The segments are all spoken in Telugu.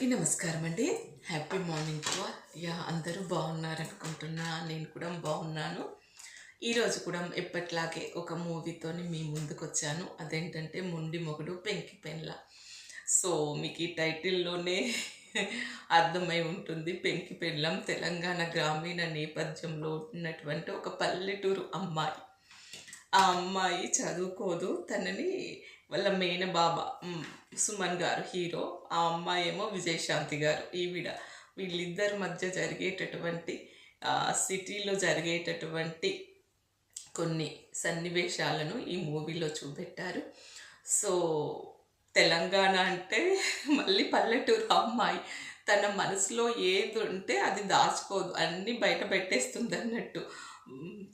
అందరికీ నమస్కారం అండి. హ్యాపీ మార్నింగ్ టు యా అందరూ బాగున్నారనుకుంటున్నా. నేను కూడా బాగున్నాను. ఈరోజు కూడా ఎప్పట్లాగే ఒక మూవీతోని మీ ముందుకు వచ్చాను అదేంటంటే మొండి మొగుడు పెంకి పెన్ల. సో మీకు ఈ టైటిల్లోనే అర్థమై ఉంటుంది. పెంకి పెన్లం తెలంగాణ గ్రామీణ నేపథ్యంలో ఉన్నటువంటి ఒక పల్లెటూరు అమ్మాయి. ఆ అమ్మాయి చదువుకోదు. తనని వాళ్ళ మేన బాబా సుమన్ గారు హీరో ఆ అమ్మాయి ఏమో విజయశాంతి గారు ఈవిడ. వీళ్ళిద్దరి మధ్య జరిగేటటువంటి సిటీలో జరిగేటటువంటి కొన్ని సన్నివేశాలను ఈ మూవీలో చూపెట్టారు. సో తెలంగాణ అంటే మళ్ళీ పల్లెటూరు అమ్మాయి. తన మనసులో ఏది ఉంటే అది దాచుకోదు. అన్నీ బయట పెట్టేస్తుంది అన్నట్టు.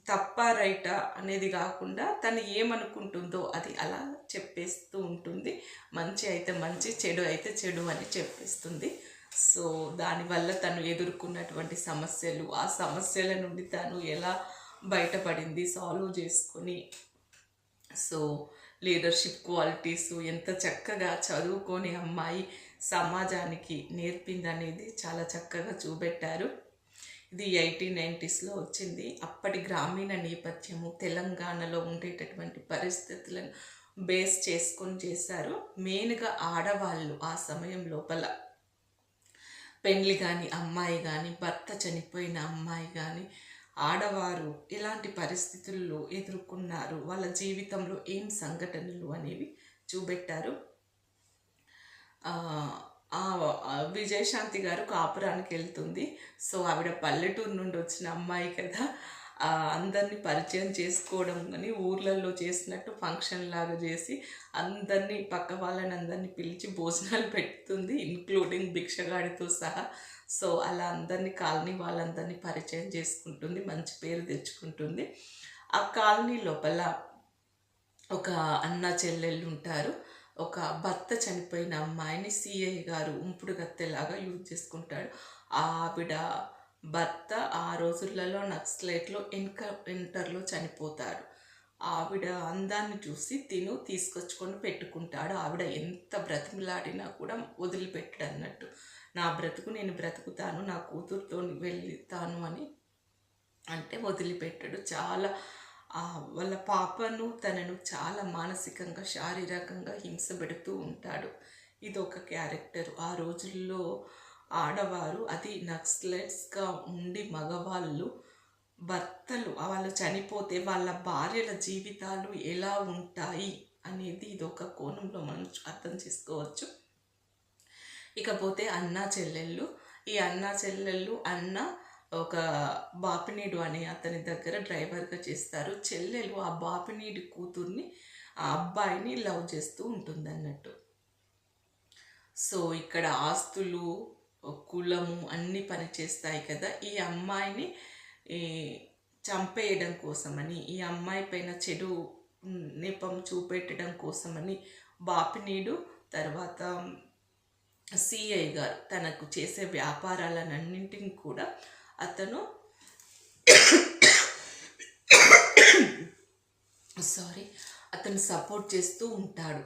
తప్ప రైటా అనేది కాకుండా తను ఏమనుకుంటుందో అది అలా చెప్పేస్తూ ఉంటుంది. మంచి అయితే మంచి చెడు అయితే చెడు అని చెప్పేస్తుంది. సో దానివల్ల తను ఎదుర్కొన్నటువంటి సమస్యలు ఆ సమస్యల నుండి తను ఎలా బయటపడింది సాల్వ్ చేసుకొని సో లీడర్షిప్ క్వాలిటీస్ ఎంత చక్కగా చదువుకొని అమ్మాయి సమాజానికి నేర్పిందనేది చాలా చక్కగా చూపెట్టారు. ఇది ఎయిటీన్ నైంటీస్లో వచ్చింది. అప్పటి గ్రామీణ నేపథ్యము తెలంగాణలో ఉండేటటువంటి పరిస్థితులను బేస్ చేసుకొని చేశారు. మెయిన్గా ఆడవాళ్ళు ఆ సమయం లోపల. పెండ్లి కానీ అమ్మాయి కానీ భర్త చనిపోయిన అమ్మాయి కానీ ఆడవారు ఎలాంటి పరిస్థితుల్లో ఎదుర్కొన్నారు? వాళ్ళ జీవితంలో ఏం సంఘటనలు అనేవి చూపెట్టారు. విజయశాంతి గారు కాపురానికి వెళ్తుంది. సో ఆవిడ పల్లెటూరు నుండి వచ్చిన అమ్మాయి కదా. అందరినీ పరిచయం చేసుకోవడం కానీ ఊర్లలో చేసినట్టు ఫంక్షన్ లాగా చేసి అందరినీ పక్క వాళ్ళని అందరినీ పిలిచి భోజనాలు పెడుతుంది ఇంక్లూడింగ్ భిక్షగాడితో సహా. సో అలా అందరినీ కాలనీ వాళ్ళందరినీ పరిచయం చేసుకుంటుంది మంచి పేరు తెచ్చుకుంటుంది. ఆ కాలనీ లోపల ఒక అన్న చెల్లెళ్ళు ఉంటారు. ఒక భర్త చనిపోయిన అమ్మాయిని సిఐ గారు ఉంపుడు గత్తెలాగా యూజ్ చేసుకుంటాడు. ఆవిడ భర్త ఆ రోజులలో నక్సలైట్లో ఎన్క ఎంటర్లో చనిపోతాడు. ఆవిడ అందాన్ని చూసి తిను తీసుకొచ్చుకొని పెట్టుకుంటాడు. ఆవిడ ఎంత బ్రతిమిలాడినా కూడా వదిలిపెట్టడు అన్నట్టు నా బ్రతుకు నేను బ్రతుకుతాను నా కూతురుతో వెళ్తాను అని అంటే వదిలిపెట్టడు. చాలా వాళ్ళ పాపను తనను చాలా మానసికంగా శారీరకంగా హింస పెడుతూ ఉంటాడు. ఇది ఒక క్యారెక్టర్. ఆ రోజుల్లో ఆడవారు అది నక్స్లెట్స్గా ఉండి మగవాళ్ళు భర్తలు వాళ్ళు చనిపోతే వాళ్ళ భార్యల జీవితాలు ఎలా ఉంటాయి అనేది ఇది ఒక కోణంలో మనం అర్థం చేసుకోవచ్చు. ఇకపోతే అన్నా చెల్లెళ్ళు. ఈ అన్నా చెల్లెళ్ళు అన్న ఒక బాపినీడు అనే అతని దగ్గర డ్రైవర్గా చేస్తారు. చెల్లెలు ఆ బాపినీడి కూతుర్ని ఆ అబ్బాయిని లవ్ చేస్తూ ఉంటుంది అన్నట్టు సో ఇక్కడ ఆస్తులు కులము అన్నీ పనిచేస్తాయి కదా. ఈ అమ్మాయిని ఈ, చంపేయడం కోసమని ఈ అమ్మాయి పైన చెడు నిపం చూపెట్టడం కోసమని బాపినీడు తర్వాత సిఐ గారు తనకు చేసే వ్యాపారాలన్నింటిని కూడా అతను సారీ అతను సపోర్ట్ చేస్తూ ఉంటాడు.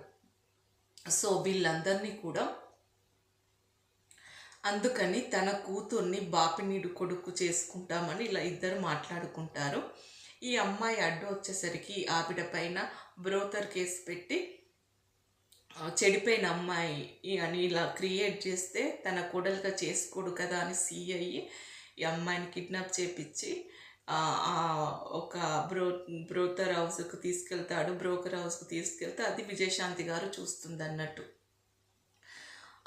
సో వీళ్ళందరినీ కూడా అందుకని తన కూతుర్ని బాపినీడు కొడుకు చేసుకుంటామని ఇలా ఇద్దరు మాట్లాడుకుంటారు. ఈ అమ్మాయి అడ్డు వచ్చేసరికి ఆవిడ పైన బ్రోతర్ కేసు పెట్టి చెడిపోయిన అమ్మాయి అని ఇలా క్రియేట్ చేస్తే తన కోడలుగా చేసుకోడు కదా అని సీ అయ్యి ఈ అమ్మాయిని కిడ్నాప్ చేపించి ఒక బ్రో బ్రోకర్ హౌస్కు తీసుకెళ్తాడు. బ్రోకర్ హౌస్కు తీసుకెళ్తే అది విజయశాంతి గారు చూస్తుంది అన్నట్టు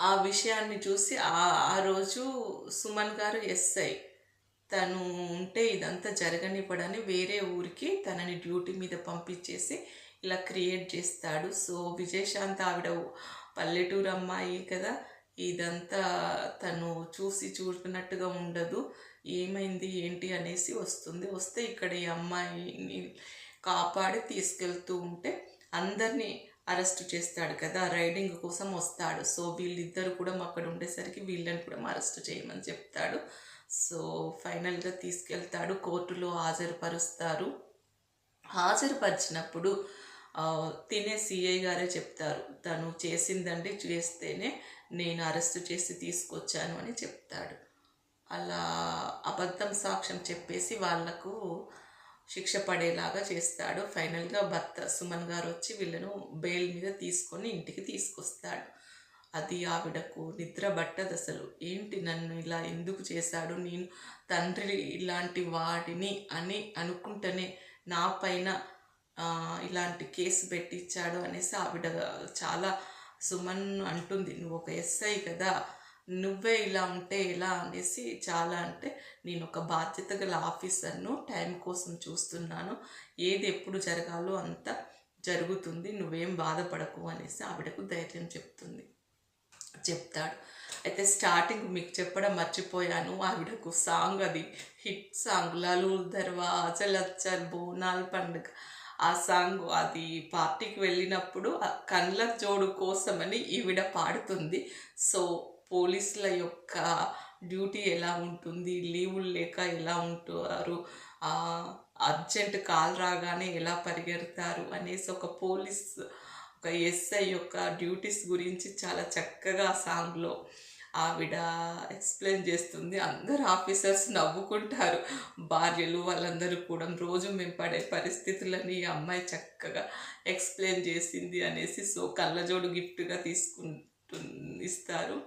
ఆ విషయాన్ని చూసి ఆ ఆ రోజు సుమన్ గారు ఎస్ఐ. తను ఉంటే ఇదంతా జరగనివ్వడని వేరే ఊరికి తనని డ్యూటీ మీద పంపించేసి ఇలా క్రియేట్ చేస్తాడు. సో విజయశాంతి ఆవిడ పల్లెటూరు అమ్మాయి కదా. ఇదంతా తను చూసి చూసినట్టుగా ఉండదు. ఏమైంది ఏంటి అనేసి వస్తుంది. వస్తే ఇక్కడ ఈ అమ్మాయిని కాపాడి తీసుకెళ్తూ ఉంటే అందరినీ అరెస్ట్ చేస్తాడు కదా రైడింగ్ కోసం వస్తాడు. సో వీళ్ళిద్దరు కూడా అక్కడ ఉండేసరికి వీళ్ళని కూడా అరెస్ట్ చేయమని చెప్తాడు. సో ఫైనల్గా తీసుకెళ్తాడు కోర్టులో హాజరుపరుస్తారు. హాజరుపరిచినప్పుడు తినే సిఐ గారే చెప్తారు. తను చేసిందండి చేస్తేనే నేను అరెస్ట్ చేసి తీసుకొచ్చాను అని చెప్తాడు. అలా అబద్ధం సాక్ష్యం చెప్పేసి వాళ్ళకు శిక్ష పడేలాగా చేస్తాడు. ఫైనల్గా భర్త సుమన్ గారు వచ్చి వీళ్ళను బెయిల్ మీద తీసుకొని ఇంటికి తీసుకొస్తాడు. అది ఆవిడకు నిద్ర పట్టదు అసలు. ఏంటి నన్ను ఇలా ఎందుకు చేశాడు? నేను తండ్రి ఇలాంటి వాడిని అని అనుకుంటేనే నా పైన ఇలాంటి కేసు పెట్టించాడు అనేసి ఆవిడ చాలా సుమన్ అంటుంది నువ్వు ఒక ఎస్ఐ కదా నువ్వే ఇలా ఉంటే ఎలా? అనేసి చాలా అంటే నేను ఒక బాధ్యత గల ఆఫీసర్ను టైం కోసం చూస్తున్నాను ఏది ఎప్పుడు జరగాలో అంత జరుగుతుంది నువ్వేం బాధపడకు అనేసి ఆవిడకు ధైర్యం చెప్తుంది చెప్తాడు. అయితే స్టార్టింగ్ మీకు చెప్పడం మర్చిపోయాను ఆవిడకు సాంగ్ అది హిట్ సాంగ్ లలు దర్వాజలు వచ్చారు బోనాల్ పండుగ ఆ సాంగ్ అది పార్టీకి వెళ్ళినప్పుడు ఆ కండ్ల జోడు కోసమని ఈవిడ పాడుతుంది. సో పోలీసుల యొక్క డ్యూటీ ఎలా ఉంటుంది? లీవులు లేక ఎలా ఉంటారు? అర్జెంట్ కాల్ రాగానే ఎలా పరిగెడతారు? అనేసి ఒక పోలీస్ ఒక ఎస్ఐ యొక్క డ్యూటీస్ గురించి చాలా చక్కగా ఆ సాంగ్లో ఆవిడ ఎక్స్ప్లెయిన్ చేస్తుంది. అందరు ఆఫీసర్స్ నవ్వుకుంటారు. భార్యలు వాళ్ళందరూ కూడా రోజు మేము పడే పరిస్థితులని ఈ అమ్మాయి చక్కగా ఎక్స్ప్లెయిన్ చేసింది అనేసి సో కళ్ళజోడు గిఫ్ట్గా తీసుకుంటు ఇస్తారు.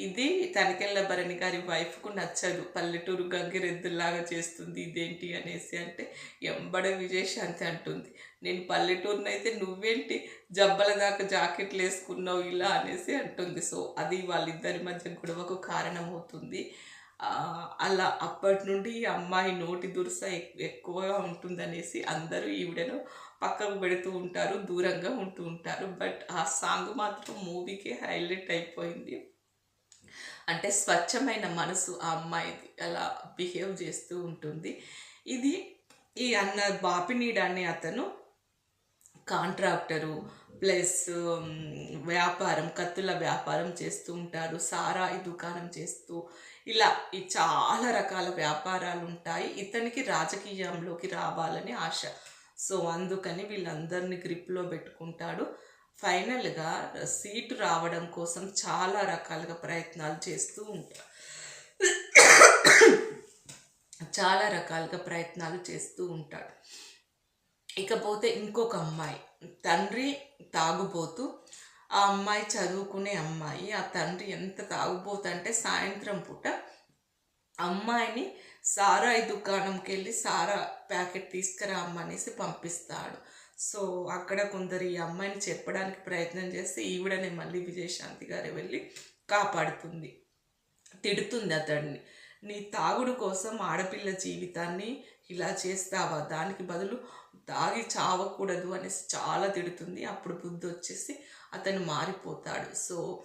ఇది తనకెళ్ళ భరణి గారి వైఫ్కు నచ్చదు. పల్లెటూరు గంగిరెద్దులాగా చేస్తుంది ఇదేంటి అనేసి అంటే ఎంబడ విజయశాంతి అంటుంది. నేను పల్లెటూరునైతే నువ్వేంటి జబ్బల దాకా జాకెట్లు వేసుకున్నావు ఇలా అనేసి అంటుంది. సో అది వాళ్ళిద్దరి మధ్య గొడవకు కారణమవుతుంది. అలా అప్పటి నుండి ఈ అమ్మాయి నోటి దురుస ఎక్- ఎక్కువగా ఉంటుందనేసి అందరూ ఈవిడను పక్కకు పెడుతూ ఉంటారు దూరంగా ఉంటూ ఉంటారు. బట్ ఆ సాంగ్ మాత్రం మూవీకే హైలైట్ అయిపోయింది. అంటే స్వచ్ఛమైన మనసు ఆ అమ్మాయిది అలా బిహేవ్ చేస్తూ ఉంటుంది. ఇది ఈ అన్న బాపినీడ్ అనే అతను కాంట్రాక్టరు ప్లస్ వ్యాపారం కత్తుల వ్యాపారం చేస్తూ ఉంటారు. సారాయి దుకాణం చేస్తూ ఇలా ఈ చాలా రకాల వ్యాపారాలు ఉంటాయి. ఇతనికి రాజకీయంలోకి రావాలని ఆశ. సో అందుకని వీళ్ళందరినీ గ్రిప్లో పెట్టుకుంటాడు. ఫైనల్గా సీటు రావడం కోసం చాలా రకాలుగా ప్రయత్నాలు చేస్తూ ఉంటాడు చాలా రకాలుగా ప్రయత్నాలు చేస్తూ ఉంటాడు. ఇకపోతే ఇంకొక అమ్మాయి తండ్రి తాగుబోతూ ఆ అమ్మాయి చదువుకునే అమ్మాయి ఆ తండ్రి ఎంత తాగుబోతు అంటే సాయంత్రం పూట అమ్మాయిని సారాయి దుకాణంకి వెళ్ళి సారా ప్యాకెట్ తీసుకురా అమ్మనేసి పంపిస్తాడు. సో అక్కడ కొందరు ఈ అమ్మాయిని చెప్పడానికి ప్రయత్నం చేస్తే ఈవిడనే మళ్ళీ విజయశాంతి గారు వెళ్ళి కాపాడుతుంది. తిడుతుంది అతడిని నీ తాగుడు కోసం ఆడపిల్ల జీవితాన్ని ఇలా చేస్తావా? దానికి బదులు తాగి చావకూడదు అనేసి చాలా తిడుతుంది. అప్పుడు బుద్ధి వచ్చేసి అతను మారిపోతాడు. సో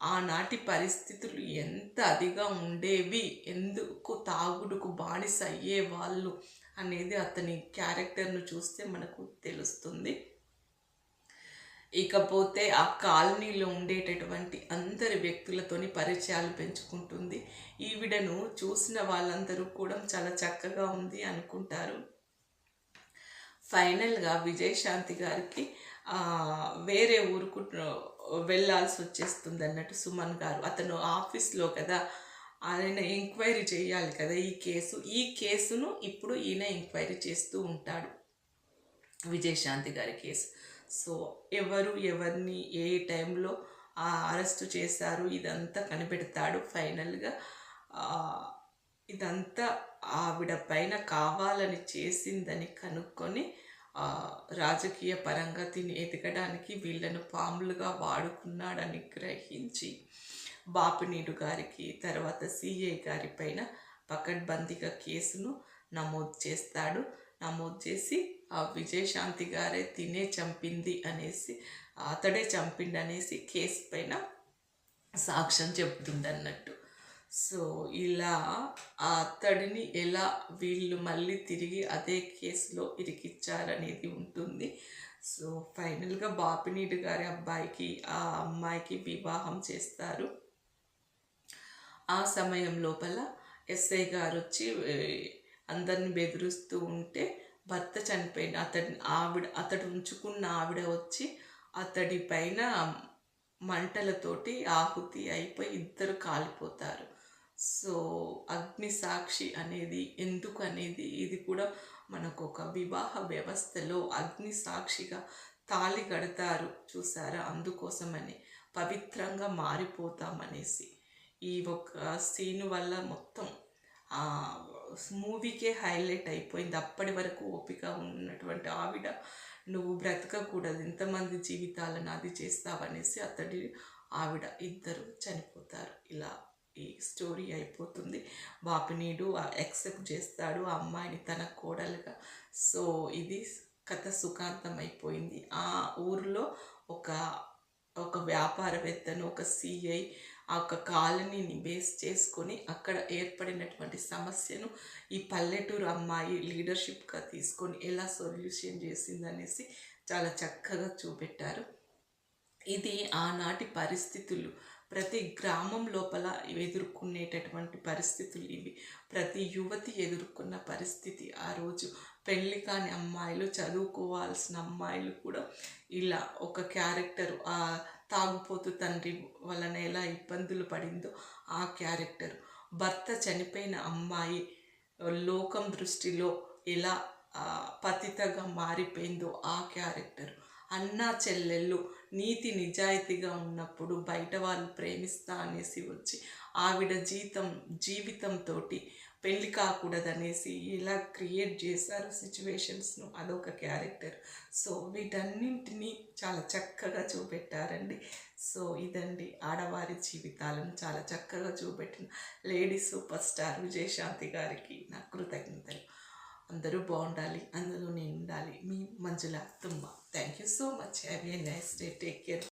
ఆనాటి పరిస్థితులు ఎంత అదిగా ఉండేవి ఎందుకు తాగుడుకు బానిస అయ్యే వాళ్ళు అనేది అతని క్యారెక్టర్ను చూస్తే మనకు తెలుస్తుంది. ఇకపోతే ఆ కాలనీలో ఉండేటటువంటి అందరి వ్యక్తులతోని పరిచయాలు పెంచుకుంటుంది. ఈవిడను చూసిన వాళ్ళందరూ కూడా చాలా చక్కగా ఉంది అనుకుంటారు. ఫైనల్గా విజయశాంతి గారికి వేరే ఊరుకు వెళ్ళాల్సి వచ్చేస్తుంది అన్నట్టు సుమన్ గారు. అతను ఆఫీస్లో కదా ఆయన ఎంక్వైరీ చేయాలి కదా ఈ కేసు. ఈ కేసును ఇప్పుడు ఈయన ఎంక్వైరీ చేస్తూ ఉంటాడు విజయశాంతి గారి కేసు. సో ఎవరు ఎవరిని ఏ టైంలో అరెస్ట్ చేశారు ఇదంతా కనిపెడతాడు ఫైనల్గా. ఇదంతా ఆవిడ పైన కావాలని చేసిందని కనుక్కొని రాజకీయ పరంగా తిని ఎదగడానికి వీళ్ళను పాములుగా వాడుకున్నాడని గ్రహించి బాపినీడు గారికి తర్వాత సిఐ గారి పైన పకడ్బందీగా కేసును నమోదు చేస్తాడు. నమోదు చేసి ఆ విజయశాంతి గారే తినే చంపింది అనేసి అతడే చంపిండనేసి కేసు పైన సాక్ష్యం చెబుతుందన్నట్టు. సో ఇలా ఆ అతడిని ఎలా వీళ్ళు మళ్ళీ తిరిగి అదే కేసులో ఇరికిచ్చారనేది ఉంటుంది. సో ఫైనల్గా బాపినీడు గారి అబ్బాయికి ఆ అమ్మాయికి వివాహం చేస్తారు. ఆ సమయం లోపల ఎస్ఐ గారు వచ్చి అందరిని బెదిరిస్తూ ఉంటే భర్త చనిపోయిన అతడి ఆవిడ అతడు ఉంచుకున్న ఆవిడ వచ్చి అతడి పైన మంటలతోటి ఆహుతి అయిపోయి ఇద్దరు కాలిపోతారు. సో అగ్ని సాక్షి అనేది ఎందుకు అనేది ఇది కూడా మనకు ఒక వివాహ వ్యవస్థలో అగ్ని సాక్షిగా తాళి కడతారు చూసారా? అందుకోసమని పవిత్రంగా మారిపోతామనేసి. ఈ ఒక సీన్ వల్ల మొత్తం మూవీకే హైలైట్ అయిపోయింది. అప్పటి వరకు ఓపిక ఉన్నటువంటి ఆవిడ నువ్వు బ్రతకకూడదు. ఇంతమంది జీవితాలను అది చేస్తావనేసి అతడి ఆవిడ ఇద్దరు చనిపోతారు. ఇలా ఈ స్టోరీ అయిపోతుంది. బాపినీడు యాక్సెప్ట్ చేస్తాడు ఆ అమ్మాయిని తన కోడలుగా. సో ఇది కథ సుఖాంతం అయిపోయింది ఆ ఊరిలో ఒక ఒక వ్యాపారవేత్తను ఒక సిఐ ఆ ఒక కాలనీని బేస్ చేసుకొని అక్కడ ఏర్పడినటువంటి సమస్యను ఈ పల్లెటూరు అమ్మాయి లీడర్షిప్గా తీసుకొని ఎలా సొల్యూషన్ చేసిందనేసి చాలా చక్కగా చూపెట్టారు. ఇది ఆనాటి పరిస్థితులు. ప్రతి గ్రామం లోపల ఎదుర్కొనేటటువంటి పరిస్థితులు ఇవి. ప్రతి యువతి ఎదుర్కొన్న పరిస్థితి ఆ రోజు. పెళ్ళి కాని అమ్మాయిలు చదువుకోవాల్సిన అమ్మాయిలు కూడా ఇలా ఒక క్యారెక్టర్ ఆ తాగుపోతు తండ్రి వలన ఎలా ఇబ్బందులు పడిందో ఆ క్యారెక్టర్. భర్త చనిపోయిన అమ్మాయి లోకం దృష్టిలో ఎలా పతితగా మారిపోయిందో ఆ క్యారెక్టర్. అన్నా చెల్లెళ్ళు నీతి నిజాయితీగా ఉన్నప్పుడు బయట వాళ్ళు ప్రేమిస్తా అనేసి వచ్చి ఆవిడ జీతం జీవితంతో పెళ్ళి కాకూడదనేసి ఎలా క్రియేట్ చేశారు సిచ్యువేషన్స్ను. అదొక క్యారెక్టర్. సో వీటన్నింటినీ చాలా చక్కగా చూపెట్టారండి. సో ఇదండి ఆడవారి జీవితాలను చాలా చక్కగా చూపెట్టిన. లేడీ సూపర్ స్టార్ విజయశాంతి గారికి నా కృతజ్ఞతలు. అందరూ బాగుండాలి అందులో నేను ఉండాలి మీ Manjula Tumma thank you so much have a nice day take care